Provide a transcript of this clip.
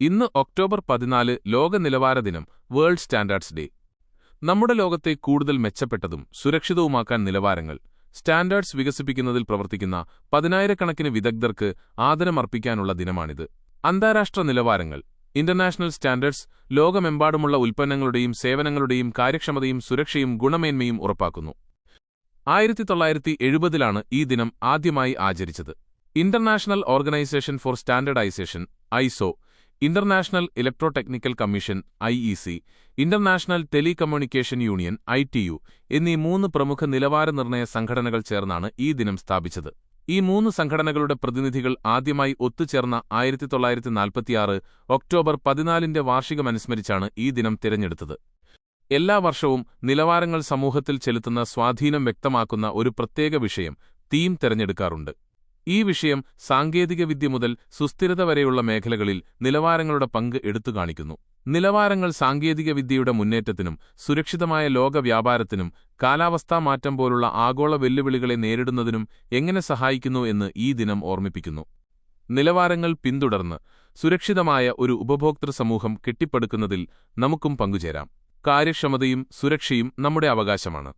ഇന്ന് ഒക്ടോബർ പതിനാല് ലോക നിലവാര ദിനം വേൾഡ് സ്റ്റാൻഡേർഡ്സ് ഡേ. നമ്മുടെ ലോകത്തെ കൂടുതൽ മെച്ചപ്പെട്ടതും സുരക്ഷിതവുമാക്കാൻ നിലവാരങ്ങൾ സ്റ്റാൻഡേർഡ്സ് വികസിപ്പിക്കുന്നതിൽ പ്രവർത്തിക്കുന്ന പതിനായിരക്കണക്കിന് വിദഗ്ധർക്ക് ആദരമർപ്പിക്കാനുള്ള ദിനമാണിത്. അന്താരാഷ്ട്ര നിലവാരങ്ങൾ ഇന്റർനാഷണൽ സ്റ്റാൻഡേർഡ്സ് ലോകമെമ്പാടുമുള്ള ഉൽപ്പന്നങ്ങളുടെയും സേവനങ്ങളുടെയും കാര്യക്ഷമതയും സുരക്ഷയും ഗുണമേന്മയും ഉറപ്പാക്കുന്നു. ആയിരത്തി തൊള്ളായിരത്തി എഴുപതിലാണ് ഈ ദിനം ആദ്യമായി ആചരിച്ചത്. International organisation for standardisation ISO international electrotechnical commission IEC international telecommunication union I എന്നീ മൂന്ന് പ്രമുഖ നിലവാര നിർണയ സംഘടനകൾ ചേർന്നാണ് ഈ ദിനം സ്ഥാപിച്ചത്. ഈ മൂന്ന് സംഘടനകളുടെ പ്രതിനിധികൾ ആദ്യമായി ഒത്തുചേർന്ന ആയിരത്തി തൊള്ളായിരത്തി നാൽപ്പത്തിയാറ് ഒക്ടോബർ പതിനാലിന്റെ വാർഷികമനുസ്മരിച്ചാണ് ഈ ദിനം തിരഞ്ഞെടുത്തത്. എല്ലാ വർഷവും നിലവാരങ്ങൾ സമൂഹത്തിൽ ചെലുത്തുന്ന സ്വാധീനം വ്യക്തമാക്കുന്ന ഒരു പ്രത്യേക വിഷയം തീം തെരഞ്ഞെടുക്കാറുണ്ട്. ഈ വിഷയം സാങ്കേതികവിദ്യ മുതൽ സുസ്ഥിരത വരെയുള്ള മേഖലകളിൽ നിലവാരങ്ങളുടെ പങ്ക് എടുത്തുകാണിക്കുന്നു നിലവാരങ്ങൾ സാങ്കേതികവിദ്യയുടെ മുന്നേറ്റത്തിനും സുരക്ഷിതമായ ലോക വ്യാപാരത്തിനും കാലാവസ്ഥാ മാറ്റം പോലുള്ള ആഗോള വെല്ലുവിളികളെ നേരിടുന്നതിനും എങ്ങനെ സഹായിക്കുന്നു എന്ന് ഈ ദിനം ഓർമ്മിപ്പിക്കുന്നു. നിലവാരങ്ങൾ പിന്തുടർന്ന് സുരക്ഷിതമായ ഒരു ഉപഭോക്തൃ സമൂഹം കെട്ടിപ്പടുക്കുന്നതിൽ നമുക്കും പങ്കുചേരാം. കാര്യക്ഷമതയും സുരക്ഷയും നമ്മുടെ അവകാശമാണ്.